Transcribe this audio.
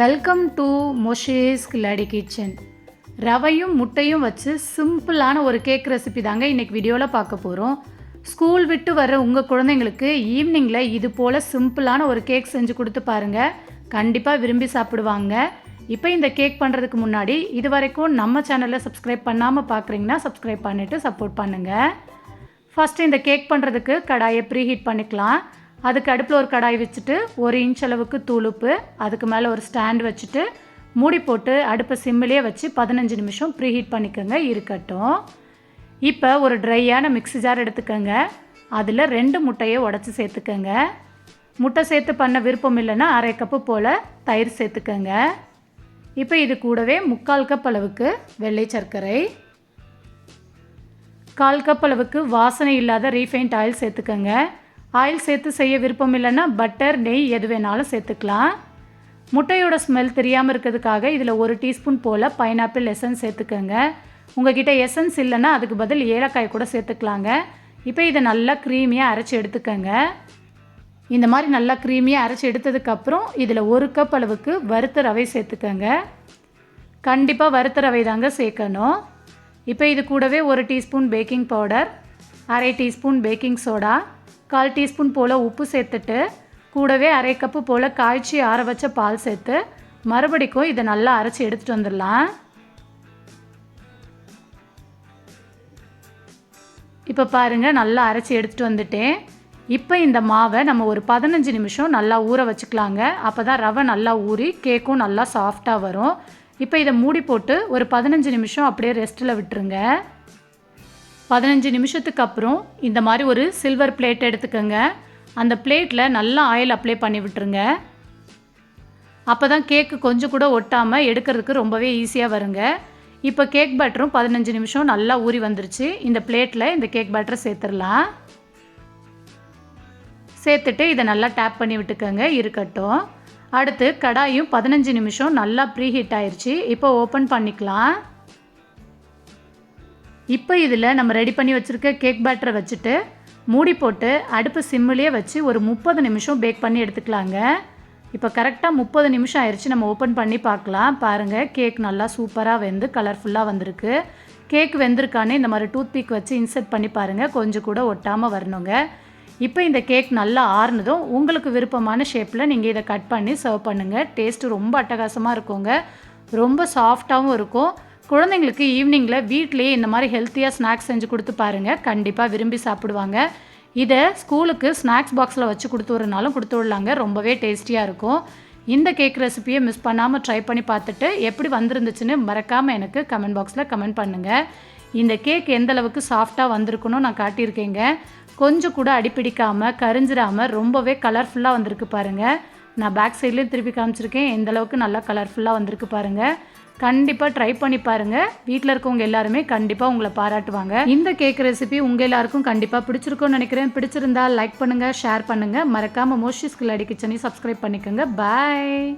Welcome to மொஷேஸ் கில்லாடி kitchen ரவையும் முட்டையும் வச்சு சிம்பிளான ஒரு கேக் ரெசிபி தாங்க இன்றைக்கி வீடியோவில் பார்க்க போகிறோம் ஸ்கூல் விட்டு வர உங்கள் குழந்தைங்களுக்கு ஈவினிங்கில் இது போல் சிம்பிளான ஒரு கேக் செஞ்சு கொடுத்து பாருங்கள் கண்டிப்பாக விரும்பி சாப்பிடுவாங்க. இப்போ இந்த கேக் பண்ணுறதுக்கு முன்னாடி இது வரைக்கும் நம்ம சேனலில் சப்ஸ்கிரைப் பண்ணாமல் பார்க்குறீங்கன்னா சப்ஸ்கிரைப் பண்ணிவிட்டு சப்போர்ட் பண்ணுங்கள் ஃபஸ்ட்டு இந்த கேக் பண்ணுறதுக்கு கடாயை ப்ரீ ஹீட் பண்ணிக்கலாம். அதுக்கு அடுப்பில் ஒரு கடாய் வச்சுட்டு ஒரு இன்ச் அளவுக்கு தூளுப்பு அதுக்கு மேலே ஒரு ஸ்டாண்ட் வச்சுட்டு மூடி போட்டு அடுப்பை சிம்மிலே வச்சு பதினஞ்சு நிமிஷம் ப்ரீ ஹீட் பண்ணிக்கோங்க இருக்கட்டும். இப்போ ஒரு ட்ரையான மிக்ஸி ஜார் எடுத்துக்கோங்க. அதில் ரெண்டு முட்டையை உடச்சி சேர்த்துக்கோங்க. முட்டை சேர்த்து பண்ண விருப்பம் இல்லைன்னா அரை கப்பு போல் தயிர் சேர்த்துக்கோங்க. இப்போ இது கூடவே முக்கால் கப் அளவுக்கு வெள்ளை சர்க்கரை கால் கப் அளவுக்கு வாசனை இல்லாத ரீஃபைண்ட் ஆயில் சேர்த்துக்கோங்க. ஆயில் சேர்த்து செய்ய விருப்பம் இல்லைன்னா பட்டர் நெய் எது வேணாலும் சேர்த்துக்கலாம். முட்டையோட ஸ்மெல் தெரியாமல் இருக்கிறதுக்காக இதில் ஒரு டீஸ்பூன் போல் பைனாப்பிள் எசன்ஸ் சேர்த்துக்கோங்க. உங்ககிட்ட எசன்ஸ் இல்லைன்னா அதுக்கு பதில் ஏலக்காய் கூட சேர்த்துக்கலாங்க. இப்போ இதை நல்லா க்ரீமியாக அரைச்சி எடுத்துக்கோங்க. இந்த மாதிரி நல்லா க்ரீமியாக அரைச்சி எடுத்ததுக்கப்புறம் இதில் ஒரு கப் அளவுக்கு வறுத்த ரவை சேர்த்துக்கோங்க. கண்டிப்பாக வறுத்த ரவை தாங்க சேர்க்கணும். இப்போ இது கூடவே ஒரு டீஸ்பூன் பேக்கிங் பவுடர் அரை டீஸ்பூன் பேக்கிங் சோடா கால் டீஸ்பூன் போல் உப்பு சேர்த்துட்டு கூடவே அரை கப்பு போல் காய்ச்சி ஆற வச்ச பால் சேர்த்து மறுபடிக்கும் இதை நல்லா அரைச்சி எடுத்துகிட்டு வந்துடலாம். இப்போ பாருங்கள் நல்லா அரைச்சி எடுத்துகிட்டு வந்துட்டேன். இப்போ இந்த மாவை நம்ம ஒரு பதினஞ்சு நிமிஷம் நல்லா ஊற வச்சுக்கலாங்க. அப்போ தான் ரவை நல்லா ஊறி கேக்கும் நல்லா சாஃப்டாக வரும். இப்போ இதை மூடி போட்டு ஒரு பதினஞ்சு நிமிஷம் அப்படியே ரெஸ்ட்டில் விட்டுருங்க. பதினஞ்சு நிமிஷத்துக்கு அப்புறம் இந்த மாதிரி ஒரு சில்வர் பிளேட் எடுத்துக்கோங்க. அந்த பிளேட்டில் நல்லா ஆயில் அப்ளை பண்ணி விட்டுருங்க. அப்போ தான் கேக்கு கொஞ்சம் கூட ஒட்டாமல் எடுக்கிறதுக்கு ரொம்பவே ஈஸியாக வருங்க. இப்போ கேக் பேட்டரும் பதினஞ்சு நிமிஷம் நல்லா ஊறி வந்துருச்சு. இந்த பிளேட்டில் இந்த கேக் பேட்டரை சேர்த்துடலாம். சேர்த்துட்டு இதை நல்லா டேப் பண்ணி விட்டுக்கோங்க. இருக்கட்டும். அடுத்து கடாயும் பதினஞ்சு நிமிஷம் நல்லா ப்ரீ ஹீட் ஆயிடுச்சு இப்போ ஓப்பன் பண்ணிக்கலாம். இப்போ இதில் நம்ம ரெடி பண்ணி வச்சுருக்க கேக் பேட்டரை வச்சுட்டு மூடி போட்டு அடுப்பு சிம்மிலேயே வச்சு ஒரு முப்பது நிமிஷம் பேக் பண்ணி எடுத்துக்கலாங்க. இப்போ கரெக்டாக முப்பது நிமிஷம் ஆயிடுச்சு நம்ம ஓப்பன் பண்ணி பார்க்கலாம். பாருங்கள் கேக் நல்லா சூப்பராக வெந்து கலர்ஃபுல்லாக வந்திருக்கு. கேக் வெந்திருக்கானே இந்த மாதிரி டூத் பீக் வச்சு இன்செர்ட் பண்ணி பாருங்கள் கொஞ்சம் கூட ஒட்டாமல் வரணுங்க. இப்போ இந்த கேக் நல்லா ஆறுனதும் உங்களுக்கு விருப்பமான ஷேப்பில் நீங்கள் இதை கட் பண்ணி சர்வ் பண்ணுங்கள் டேஸ்ட்டு ரொம்ப அட்டகாசமாக இருக்குங்க. ரொம்ப சாஃப்டாகவும் இருக்கும். குழந்தைங்களுக்கு ஈவினிங்கில் வீட்லேயே இந்த மாதிரி ஹெல்த்தியாக ஸ்நாக்ஸ் செஞ்சு கொடுத்து பாருங்கள் கண்டிப்பாக விரும்பி சாப்பிடுவாங்க. இதை ஸ்கூலுக்கு ஸ்நாக்ஸ் பாக்ஸில் வச்சு கொடுத்து விட்றனாலும் கொடுத்து விடலாங்க. ரொம்பவே டேஸ்டியாக இருக்கும். இந்த கேக் ரெசிபியை மிஸ் பண்ணாமல் ட்ரை பண்ணி பார்த்துட்டு எப்படி வந்திருந்துச்சுன்னு மறக்காமல் எனக்கு கமெண்ட் பாக்ஸில் கமெண்ட் பண்ணுங்கள் இந்த கேக் எந்த அளவுக்கு சாஃப்டாக வந்திருக்குன்னு நான் காட்டியிருக்கேங்க. கொஞ்சம் கூட அடிப்பிடிக்காமல் கரிஞ்சிடாமல் ரொம்பவே கலர்ஃபுல்லாக வந்திருக்கு பாருங்கள் நான் பேக் சைட்லேயும் திருப்பி காமிச்சிருக்கேன். எந்தளவுக்கு நல்லா கலர்ஃபுல்லாக வந்திருக்கு பாருங்கள் கண்டிப்பாக ட்ரை பண்ணி பாருங்கள் வீட்டில் இருக்கவங்க எல்லாருமே கண்டிப்பாக உங்களை பாராட்டுவாங்க. இந்த கேக் ரெசிபி உங்கள் எல்லாருக்கும் கண்டிப்பாக பிடிச்சிருக்கும்னு நினைக்கிறேன். பிடிச்சிருந்தா லைக் பண்ணுங்கள் ஷேர் பண்ணுங்கள் மறக்காமல் மோஷிஸ் கில்லாடி கிச்சனையும் சப்ஸ்கிரைப் பண்ணிக்கோங்க. பாய்